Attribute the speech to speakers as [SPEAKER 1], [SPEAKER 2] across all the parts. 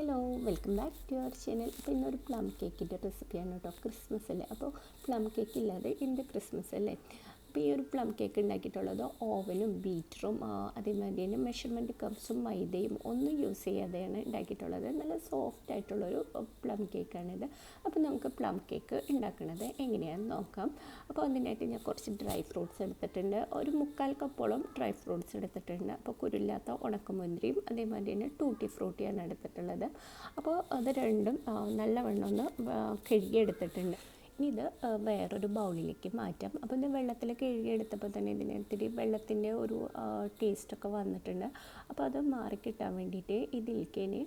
[SPEAKER 1] Hello welcome back to our channel plum ഇന്നൊരു plum കേക്കിന്റെ റെസിപ്പിയാണ് കേട്ടോ ക്രിസ്മസ് അല്ലേ? അപ്പോൾ പ്ലം കേക്ക് ഇല്ലാതെ എന്ത് ക്രിസ്മസ് അല്ലേ? അപ്പോൾ ഈ ഒരു പ്ലം കേക്ക് ഉണ്ടാക്കിയിട്ടുള്ളത് ഓവനും ബീറ്ററും അതേമാതിരി തന്നെ മെഷർമെന്റ് കപ്സും മൈദയും ഒന്നും യൂസ് ചെയ്യാതെയാണ് ഉണ്ടാക്കിയിട്ടുള്ളത്. നല്ല സോഫ്റ്റ് ആയിട്ടുള്ളൊരു പ്ലം കേക്കാണിത് അപ്പോൾ നമുക്ക് പ്ലം കേക്ക് ഉണ്ടാക്കുന്നത് എങ്ങനെയാണെന്ന് നോക്കാം. അപ്പോൾ അതിനായിട്ട് ഞാൻ കുറച്ച് ഡ്രൈ ഫ്രൂട്ട്സ് എടുത്തിട്ടുണ്ട്. ഒരു മുക്കാൽ കപ്പോളം ഡ്രൈ ഫ്രൂട്ട്സ് എടുത്തിട്ടുണ്ട്. അപ്പോൾ കുരുല്ലാത്ത ഉണക്കമുന്തിരിയും അതേമാതിരി തന്നെ ടൂട്ടി ഫ്രൂട്ടിയാണ് എടുത്തിട്ടുള്ളത്. അപ്പോൾ അത് രണ്ടും നല്ല നല്ലവണ്ണം ഒന്ന് കഴുകിയെടുത്തിട്ടുണ്ട്. ഇനി ഇത് വേറൊരു ബൗളിലേക്ക് മാറ്റാം. അപ്പോൾ ഇത് വെള്ളത്തിൽ കഴുകിയെടുത്തപ്പോൾ തന്നെ ഇതിന് ഇത്തിരി വെള്ളത്തിന്റെ ഒരു ടേസ്റ്റൊക്കെ വന്നിട്ടുണ്ട്. അപ്പോൾ അത് മാറിക്കിട്ടാൻ വേണ്ടിയിട്ട് ഇതിലേക്ക് ഇനി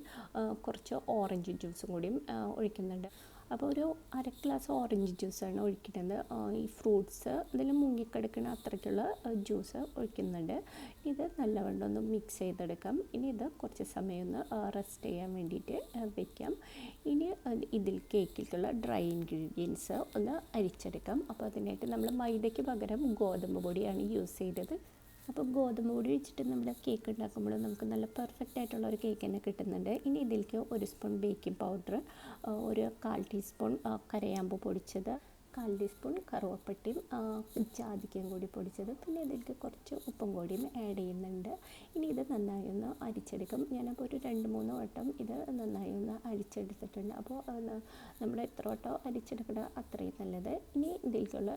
[SPEAKER 1] കുറച്ച് ഓറഞ്ച് ജ്യൂസും കൂടിയും ഒഴിക്കുന്നുണ്ട്. അപ്പോൾ ഒരു അര ഗ്ലാസ് ഓറഞ്ച് ജ്യൂസാണ് ഒഴിക്കുന്നത് ഈ ഫ്രൂട്ട്സ് ഇതിൽ മുങ്ങിക്കിടക്കുന്ന അത്രയ്ക്കുള്ള ജ്യൂസ് ഒഴിക്കുന്നുണ്ട്. ഇത് നല്ലവണ്ണം ഒന്ന് മിക്സ് ചെയ്തെടുക്കാം. ഇനി ഇത് കുറച്ച് സമയം ഒന്ന് റെസ്റ്റ് ചെയ്യാൻ വേണ്ടിയിട്ട് വെക്കാം. ഇനി ഇതിൽ കേക്കിലേക്കുള്ള ഡ്രൈ ഇൻഗ്രീഡിയൻസ് ഒന്ന് അരിച്ചെടുക്കാം. അപ്പോൾ അതിനായിട്ട് നമ്മൾ മൈദയ്ക്ക് പകരം ഗോതമ്പ് പൊടിയാണ് യൂസ് ചെയ്തത്. അപ്പോൾ ഗോതമ്പ് പൊടി വെച്ചിട്ട് നമ്മൾ കേക്ക് ഉണ്ടാക്കുമ്പോൾ നമുക്ക് നല്ല പെർഫെക്റ്റ് ആയിട്ടുള്ള ഒരു കേക്ക് തന്നെ കിട്ടുന്നുണ്ട്. ഇനി ഇതിലേക്ക് ഒരു സ്പൂൺ ബേക്കിംഗ് പൗഡർ ഒരു കാൽ ടീസ്പൂൺ കരയാമ്പ് പൊടിച്ചത് കാൽ ടീസ്പൂൺ കറുവപ്പട്ടിയും ജാതിക്കയും കൂടി പൊടിച്ചത്. പിന്നെ ഇതിലേക്ക് കുറച്ച് ഉപ്പും കൂടിയും ആഡ് ചെയ്യുന്നുണ്ട്. ഇനി ഇത് നന്നായി ഒന്ന് അരിച്ചെടുക്കും. ഞാനപ്പോൾ ഒരു രണ്ട് മൂന്ന് വട്ടം ഇത് നന്നായി ഒന്ന് അരിച്ചെടുത്തിട്ടുണ്ട്. അപ്പോൾ നമ്മൾ എത്ര വട്ടം അരിച്ചെടുക്കണം അത്രയും നല്ലത്. ഇനി ഇതിലേക്കുള്ള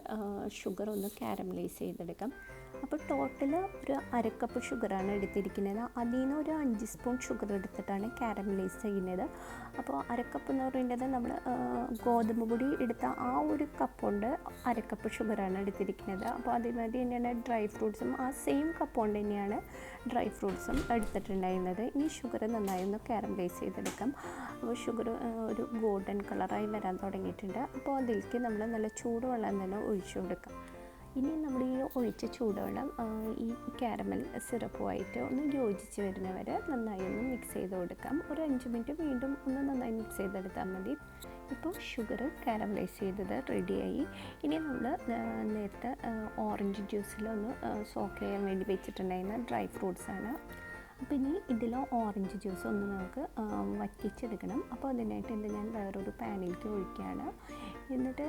[SPEAKER 1] ഷുഗർ ഒന്ന് കാരമലൈസ് ചെയ്തെടുക്കാം. അപ്പോൾ ടോട്ടൽ ഒരു അരക്കപ്പ് ഷുഗറാണ് എടുത്തിരിക്കുന്നത്. അതിൽ നിന്ന് ഒരു അഞ്ച് സ്പൂൺ ഷുഗർ എടുത്തിട്ടാണ് കാരമലൈസ് ചെയ്യുന്നത്. അപ്പോൾ അരക്കപ്പ് എന്ന് പറയുന്നത് നമ്മൾ ഗോതമ്പ് പൊടി എടുത്ത ആ ഒരു കപ്പ് കൊണ്ട് അരക്കപ്പ് ഷുഗറാണ് എടുത്തിരിക്കുന്നത്. അപ്പോൾ അതേമാതിരി തന്നെയാണ് ഡ്രൈ ഫ്രൂട്ട്സും ആ സെയിം കപ്പ് കൊണ്ട് തന്നെയാണ് ഡ്രൈ ഫ്രൂട്ട്സും എടുത്തിട്ടുണ്ടായിരുന്നത്. ഇനി ഷുഗർ നന്നായി ഒന്ന് കാരമലൈസ് ചെയ്തെടുക്കാം. അപ്പോൾ ഷുഗർ ഒരു ഗോൾഡൻ കളറായി വരാൻ തുടങ്ങിയിട്ടുണ്ട്. അപ്പോൾ അതിലേക്ക് നമ്മൾ നല്ല ചൂടുവെള്ളം തന്നെ ഒഴിച്ചു കൊടുക്കാം. ഇനി നമ്മൾ ഈ ഒഴിച്ച ചൂടുവെള്ളം ഈ കാരമൽ സിറപ്പുമായിട്ട് ഒന്ന് യോജിച്ച് വരുന്നവരെ നന്നായി ഒന്ന് മിക്സ് ചെയ്ത് കൊടുക്കാം. ഒരു അഞ്ച് മിനിറ്റ് വീണ്ടും ഒന്ന് നന്നായി മിക്സ് ചെയ്തെടുത്താൽ മതി. ഇപ്പോൾ ഷുഗർ കാരമലൈസ് ചെയ്തത് റെഡിയായി ഇനി നമ്മൾ നേരത്തെ ഓറഞ്ച് ജ്യൂസിലൊന്ന് സോക്ക് ചെയ്യാൻ വേണ്ടി വെച്ചിട്ടുണ്ടായിരുന്ന ഡ്രൈ ഫ്രൂട്ട്സാണ് അപ്പോൾ ഇനി ഇതിൽ ഓറഞ്ച് ജ്യൂസ് ഒന്ന് നമുക്ക് വറ്റിച്ചെടുക്കണം. അപ്പോൾ അതിനായിട്ട് എന്ത് ഞാൻ വേറൊരു പാനിലേക്ക് ഒഴിക്കുകയാണ്. എന്നിട്ട്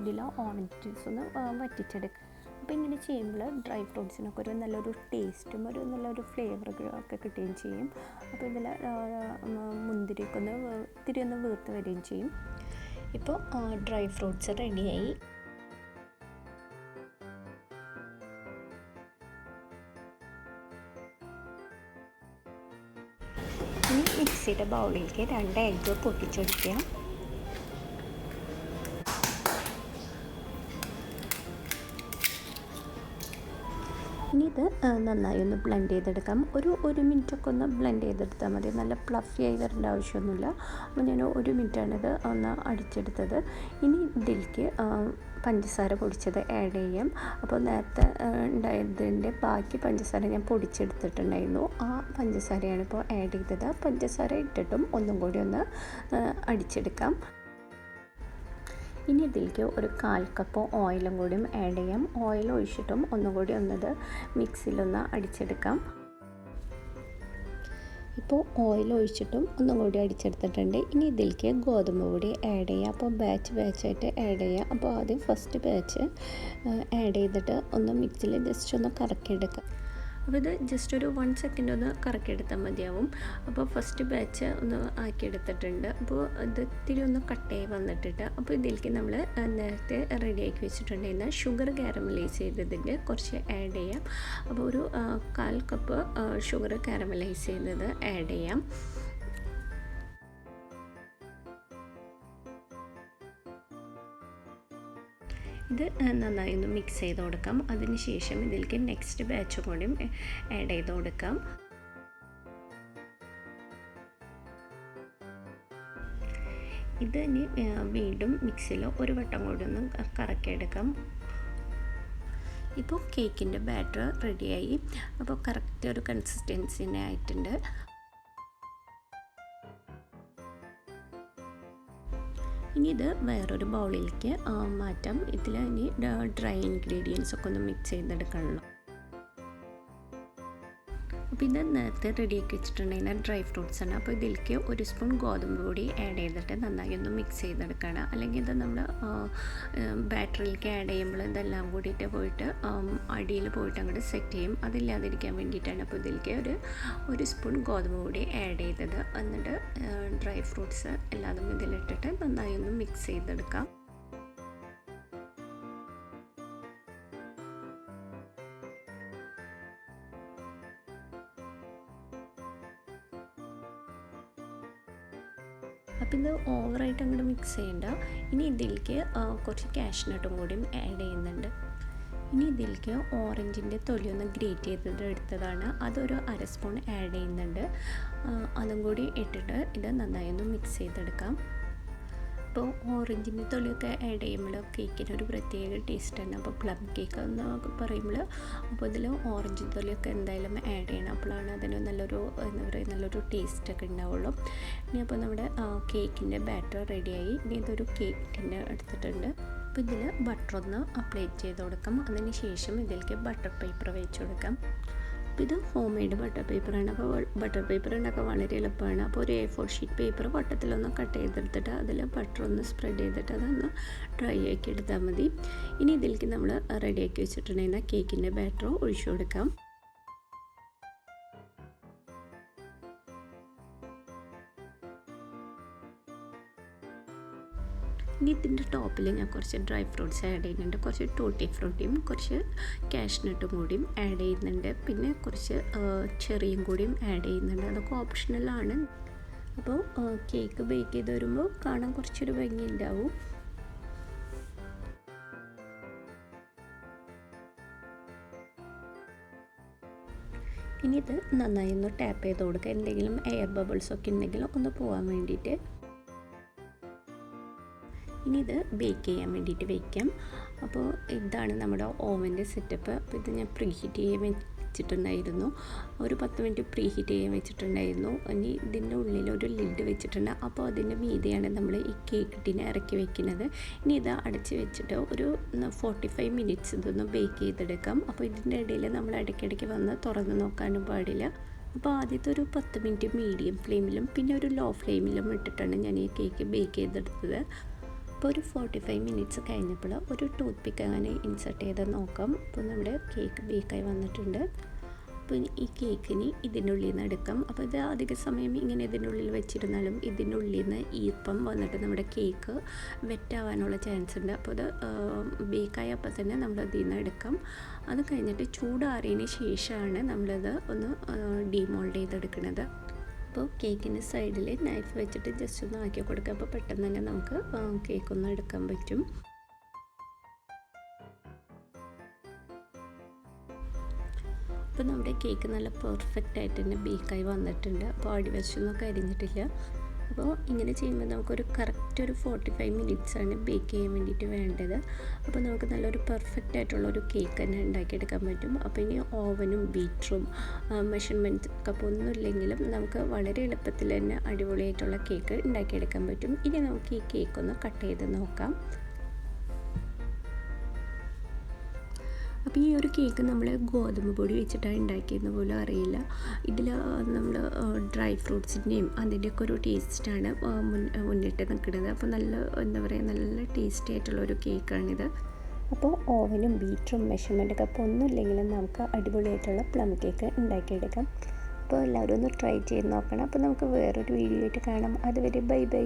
[SPEAKER 1] ഇതിൽ ഓറഞ്ച് ജ്യൂസ് ഒന്ന് വറ്റിച്ചെടുക്കുക അപ്പോൾ ഇങ്ങനെ ചെയ്യുമ്പോൾ ഡ്രൈ ഫ്രൂട്ട്സിനൊക്കെ ഒരു നല്ലൊരു ടേസ്റ്റും ഒരു നല്ലൊരു ഫ്ലേവർ ഒക്കെ കിട്ടുകയും ചെയ്യും. അപ്പോൾ ഇതിൽ മുന്തിരിയൊക്കെ ഒന്ന് ഇത്തിരി ഒന്ന് വീർത്ത് വരികയും ചെയ്യും. ഇപ്പോൾ ഡ്രൈ ഫ്രൂട്ട്സ് റെഡിയായി. ഇനി മിക്സിയുടെ ബൗളിലേക്ക് രണ്ട് എഗ്ഗ് പൊട്ടിച്ചൊഴിക്കുക ഇനി ഇത് നന്നായി ഒന്ന് ബ്ലെൻഡ് ചെയ്തെടുക്കാം. ഒരു ഒരു മിനിറ്റൊക്കെ ഒന്ന് ബ്ലെൻഡ് ചെയ്തെടുത്താൽ മതി. നല്ല പ്ലഫി ആയി വരേണ്ട ആവശ്യമൊന്നുമില്ല. അപ്പോൾ ഞാൻ ഒരു മിനിറ്റാണ് ഇത് ഒന്ന് അടിച്ചെടുത്തത്. ഇനി ഇതിലേക്ക് പഞ്ചസാര പൊടിച്ചത് ആഡ് ചെയ്യാം. അപ്പോൾ നേരത്തെ ഉണ്ടായതിന്റെ ബാക്കി പഞ്ചസാര ഞാൻ പൊടിച്ചെടുത്തിട്ടുണ്ടായിരുന്നു. ആ പഞ്ചസാരയാണ് ഇപ്പോൾ ആഡ് ചെയ്തത്. പഞ്ചസാര ഇട്ടിട്ടും ഒന്നും കൂടി ഒന്ന് അടിച്ചെടുക്കാം. ഇനി ഇതിലേക്ക് ഒരു കാൽ കപ്പ് ഓയിലും കൂടിയും ആഡ് ചെയ്യാം. ഓയിൽ ഒഴിച്ചിട്ടും ഒന്നുകൂടി ഒന്നത് മിക്സിയിലൊന്ന് അടിച്ചെടുക്കാം. ഇപ്പോൾ ഓയിൽ ഒഴിച്ചിട്ടും ഒന്നും കൂടി അടിച്ചെടുത്തിട്ടുണ്ട്. ഇനി ഇതിലേക്ക് ഗോതമ്പ് പൊടി ആഡ് ചെയ്യാം. അപ്പോൾ ബാച്ച് ബാച്ചായിട്ട് ആഡ് ചെയ്യാം. അപ്പോൾ ആദ്യം ഫസ്റ്റ് ബാച്ച് ആഡ് ചെയ്തിട്ട് ഒന്ന് മിക്സിയിൽ ജസ്റ്റ് ഒന്ന് കറക്കിയെടുക്കാം. അപ്പോൾ ഇത് ജസ്റ്റ് ഒരു വൺ സെക്കൻഡ് ഒന്ന് കറക്കിയെടുത്താൽ മതിയാവും. അപ്പോൾ ഫസ്റ്റ് ബാച്ച് ഒന്ന് ആക്കിയെടുത്തിട്ടുണ്ട് അപ്പോൾ ഇത് ഇത്തിരി ഒന്ന് കട്ടയായി വന്നിട്ടിട്ട് അപ്പോൾ ഇതിലേക്ക് നമ്മൾ നേരത്തെ റെഡി റെഡിയാക്കി വെച്ചിട്ടുണ്ടായിരുന്ന ഷുഗർ കാരമലൈസ് ചെയ്തതിന്റെ കുറച്ച് ആഡ് ചെയ്യാം. അപ്പോൾ ഒരു കാൽ കപ്പ് ഷുഗർ കാരമലൈസ് ചെയ്തത് ആഡ് ചെയ്യാം. ഇത് നന്നായി ഒന്ന് മിക്സ് ചെയ്ത് കൊടുക്കാം. അതിനുശേഷം ഇതിലേക്ക് നെക്സ്റ്റ് ബാച്ച് കൂടിയും ആഡ് ചെയ്ത് കൊടുക്കാം. ഇത് ഇനി വീണ്ടും മിക്സിയിൽ ഒരു വട്ടം കൂടി ഒന്ന് കറക്കിയെടുക്കാം. ഇപ്പോൾ കേക്കിന്റെ ബാറ്റർ റെഡിയായി അപ്പോൾ കറക്റ്റ് ഒരു കൺസിസ്റ്റൻസിനെ ആയിട്ടുണ്ട്. ഇനി ഇത് വേറൊരു ബൗളിലേക്ക് മാറ്റാം. ഇതിൽ ഇനി ഡ്രൈ ഇൻഗ്രീഡിയൻസ് ഒക്കെ ഒന്ന് മിക്സ് ചെയ്തെടുക്കണമല്ലോ അപ്പോൾ ഇത് നേരത്തെ റെഡിയാക്കി വെച്ചിട്ടുണ്ടെങ്കിൽ ഡ്രൈ ഫ്രൂട്ട്സ് ആണ്. അപ്പോൾ ഇതിലേക്ക് ഒരു സ്പൂൺ ഗോതമ്പ് പൊടി ആഡ് ചെയ്തിട്ട് നന്നായി ഒന്ന് മിക്സ് ചെയ്തെടുക്കണം. അല്ലെങ്കിൽ ഇത് നമ്മൾ ബാറ്ററിയിലേക്ക് ആഡ് ചെയ്യുമ്പോൾ ഇതെല്ലാം കൂടിയിട്ട് പോയിട്ട് അടിയിൽ പോയിട്ട് അങ്ങോട്ട് സെറ്റ് ചെയ്യും. അതില്ലാതിരിക്കാൻ വേണ്ടിയിട്ടാണ് അപ്പോൾ ഇതിലേക്ക് ഒരു ഒരു സ്പൂൺ ഗോതമ്പ് പൊടി ആഡ് ചെയ്തത്. എന്നിട്ട് ഡ്രൈ ഫ്രൂട്ട്സ് എല്ലാതും ഇതിലിട്ടിട്ട് നന്നായി ഒന്ന് മിക്സ് ചെയ്തെടുക്കാം. അപ്പം ഇത് ഓവറായിട്ട് അങ്ങോട്ട് മിക്സ് ചെയ്യണ്ട. ഇനി ഇതിലേക്ക് കുറച്ച് കാഷ്നട്ടും കൂടിയും ആഡ് ചെയ്യുന്നുണ്ട്. ഇനി ഇതിലേക്ക് ഓറഞ്ചിന്റെ തൊലിയൊന്ന് ഗ്രേറ്റ് ചെയ്തിട്ട് എടുത്തതാണ്. അതൊരു അര സ്പൂൺ ആഡ് ചെയ്യുന്നുണ്ട്. അതും കൂടി ഇട്ടിട്ട് ഇത് നന്നായി ഒന്ന് മിക്സ് ചെയ്തെടുക്കാം. അപ്പോൾ ഓറഞ്ചിന്റെ തൊലിയൊക്കെ ആഡ് ചെയ്യുമ്പോൾ കേക്കിന് ഒരു പ്രത്യേക ടേസ്റ്റാണ് അപ്പോൾ പ്ലം കേക്ക് എന്നൊക്കെ പറയുമ്പോൾ അപ്പോൾ ഇതിൽ ഓറഞ്ച് തൊലിയൊക്കെ എന്തായാലും ആഡ് ചെയ്യണം. അപ്പോഴാണ് അതിന് നല്ലൊരു എന്താ പറയുക നല്ലൊരു ടേസ്റ്റൊക്കെ ഉണ്ടാവുള്ളൂ. ഇനി അപ്പോൾ നമ്മുടെ കേക്കിന്റെ ബാറ്റർ റെഡിയായി ഇനി ഇതൊരു കേക്ക് ടിന്ന് എടുത്തിട്ടുണ്ട്. അപ്പോൾ ഇതിൽ ബട്ടർ ഒന്ന് അപ്ലൈ ചെയ്ത് കൊടുക്കാം. അതിന് ശേഷം ഇതിലേക്ക് ബട്ടർ പേപ്പർ വെച്ച് കൊടുക്കാം. അപ്പോൾ ഇത് ഹോം മെയ്ഡ് ബട്ടർ പേപ്പറാണ് അപ്പോൾ ബട്ടർ പേപ്പർ ഉണ്ടാക്കാൻ വളരെ എളുപ്പമാണ്. അപ്പോൾ ഒരു എ ഫോർ ഷീറ്റ് പേപ്പർ വട്ടത്തിലൊന്ന് കട്ട് ചെയ്തെടുത്തിട്ട് അതിൽ ബട്ടർ ഒന്ന് സ്പ്രെഡ് ചെയ്തിട്ട് അതൊന്ന് ഡ്രൈ ആക്കി എടുത്താൽ മതി. ഇനി ഇതിലേക്ക് നമ്മൾ റെഡിയാക്കി വെച്ചിട്ടുണ്ടെങ്കിൽ കേക്കിന്റെ ബാറ്ററോ ഒഴിച്ചു കൊടുക്കാം. ഇനി ഇതിന്റെ ടോപ്പിൽ ഞാൻ കുറച്ച് ഡ്രൈ ഫ്രൂട്ട്സ് ആഡ് ചെയ്യുന്നുണ്ട്. കുറച്ച് ടൂട്ടി ഫ്രൂട്ടിയും കുറച്ച് കാഷ്നട്ടും കൂടിയും ആഡ് ചെയ്യുന്നുണ്ട്. പിന്നെ കുറച്ച് ചെറിയും കൂടിയും ആഡ് ചെയ്യുന്നുണ്ട്. അതൊക്കെ ഓപ്ഷണലാണ് അപ്പോൾ കേക്ക് ബേക്ക് ചെയ്ത് വരുമ്പോൾ കാണാൻ കുറച്ചൊരു ഭംഗി ഉണ്ടാവും. ഇനി ഇത് നന്നായി ഒന്ന് ടാപ്പ് ചെയ്ത് കൊടുക്കുക. എന്തെങ്കിലും എയർ ബബിൾസ് ഒക്കെ ഉണ്ടെങ്കിൽ ഒന്ന് പോകാൻ വേണ്ടിയിട്ട്. ഇനി ഇത് ബേക്ക് ചെയ്യാൻ വേണ്ടിയിട്ട് വയ്ക്കാം അപ്പോൾ ഇതാണ് നമ്മുടെ ഓവന്റെ സെറ്റപ്പ് അപ്പോൾ ഇത് ഞാൻ പ്രീ ഹീറ്റ് ചെയ്യാൻ വെച്ചിട്ടുണ്ടായിരുന്നു. ഒരു പത്ത് മിനിറ്റ് പ്രീ ഹീറ്റ് ചെയ്യാൻ വെച്ചിട്ടുണ്ടായിരുന്നു. ഇനി ഇതിന്റെ ഉള്ളിൽ ഒരു ലിഡ് വെച്ചിട്ടുണ്ട്. അപ്പോൾ അതിന്റെ മീതെയാണ് നമ്മൾ ഈ കേക്ക് ടിനെ ഇറക്കി വെക്കുന്നത്. ഇനി ഇത് അടച്ച് വെച്ചിട്ട് ഒരു ഫോർട്ടി ഫൈവ് മിനിറ്റ്സ് ഇതൊന്ന് ബേക്ക് ചെയ്തെടുക്കാം. അപ്പോൾ ഇതിന്റെ ഇടയിൽ നമ്മൾ ഇടയ്ക്കിടയ്ക്ക് വന്ന് തുറന്ന് നോക്കാനും പാടില്ല. അപ്പോൾ ആദ്യത്തെ ഒരു പത്ത് മിനിറ്റ് മീഡിയം ഫ്ലെയിമിലും പിന്നെ ഒരു ലോ ഫ്ലെയിമിലും ഇട്ടിട്ടാണ് ഞാൻ ഈ കേക്ക് ബേക്ക് ചെയ്തെടുത്തത്. അപ്പോൾ ഒരു ഫോർട്ടി ഫൈവ് മിനിറ്റ്സ് കഴിഞ്ഞപ്പോൾ ഒരു ടൂത്ത് പിക്ക് അങ്ങനെ ഇൻസെർട്ട് ചെയ്ത് നോക്കാം. അപ്പോൾ നമ്മുടെ കേക്ക് ബേക്കായി വന്നിട്ടുണ്ട്. അപ്പോൾ ഈ കേക്കിന് ഇതിന്റെ ഉള്ളിൽ നിന്ന് എടുക്കാം. അപ്പോൾ ഇത് അധിക സമയം ഇങ്ങനെ ഇതിന്റെ ഉള്ളിൽ വെച്ചിരുന്നാലും ഇതിന്റെ ഉള്ളിൽ നിന്ന് ഈർപ്പം വന്നിട്ട് നമ്മുടെ കേക്ക് വെറ്റാവാനുള്ള ചാൻസ് ഉണ്ട്. അപ്പോൾ ഇത് ബേക്കായ അപ്പം തന്നെ നമ്മൾ അതിൽ നിന്ന് എടുക്കാം. അത് കഴിഞ്ഞിട്ട് ചൂടാറിയതിന് ശേഷമാണ് നമ്മളത് ഒന്ന് ഡീമോൾഡ് ചെയ്തെടുക്കുന്നത്. അപ്പോൾ കേക്കിന്റെ സൈഡിൽ നൈഫ് വെച്ചിട്ട് ജസ്റ്റ് ഒന്ന് ആക്കി കൊടുക്കുക അപ്പോൾ പെട്ടെന്ന് തന്നെ നമുക്ക് കേക്ക് ഒന്ന് എടുക്കാൻ പറ്റും. അപ്പോൾ നമ്മുടെ കേക്ക് നല്ല പെർഫെക്റ്റ് ആയിട്ട് തന്നെ ബേക്കായി വന്നിട്ടുണ്ട്. അപ്പോൾ അടിവശമൊന്നും കരിഞ്ഞിട്ടില്ല. അപ്പോൾ ഇങ്ങനെ ചെയ്യുമ്പോൾ നമുക്കൊരു കറക്റ്റ് ഒരു ഫോർട്ടി ഫൈവ് മിനിറ്റ്സ് ആണ് ബേക്ക് ചെയ്യാൻ വേണ്ടിയിട്ട് വേണ്ടത്. അപ്പോൾ നമുക്ക് നല്ലൊരു പെർഫെക്റ്റ് ആയിട്ടുള്ള ഒരു കേക്ക് തന്നെ ഉണ്ടാക്കിയെടുക്കാൻ പറ്റും. അപ്പോൾ ഇനി ഓവനും ബീറ്ററും മെഷർമെന്റ് കപ്പ് ഒന്നും ഇല്ലെങ്കിലും നമുക്ക് വളരെ എളുപ്പത്തിൽ തന്നെ അടിപൊളിയായിട്ടുള്ള കേക്ക് ഉണ്ടാക്കിയെടുക്കാൻ പറ്റും. ഇനി നമുക്ക് ഈ കേക്ക് ഒന്ന് കട്ട് ചെയ്ത് നോക്കാം. അപ്പോൾ ഈ ഒരു കേക്ക് നമ്മൾ ഗോതമ്പ് പൊടി വെച്ചിട്ടാണ് ഉണ്ടാക്കിയെന്ന് പോലും അറിയില്ല. ഇതിൽ നമ്മൾ ഡ്രൈ ഫ്രൂട്ട്സിന്റെയും അതിന്റെയൊക്കെ ഒരു ടേസ്റ്റാണ് മുന്നിട്ട് നിൽക്കുന്നത്. അപ്പോൾ നല്ല എന്താ പറയുക നല്ല ടേസ്റ്റി ആയിട്ടുള്ള ഒരു കേക്കാണിത്. അപ്പോൾ ഓവനും ബീറ്ററും മെഷർമെന്റൊക്കെ അപ്പോൾ ഒന്നുമില്ലെങ്കിലും നമുക്ക് അടിപൊളിയായിട്ടുള്ള പ്ലം കേക്ക് ഉണ്ടാക്കിയെടുക്കാം. അപ്പോൾ എല്ലാവരും ഒന്ന് ട്രൈ ചെയ്ത് നോക്കണം. അപ്പോൾ നമുക്ക് വേറൊരു വീഡിയോ ആയിട്ട് കാണാം. അതുവരെ ബൈ ബൈ.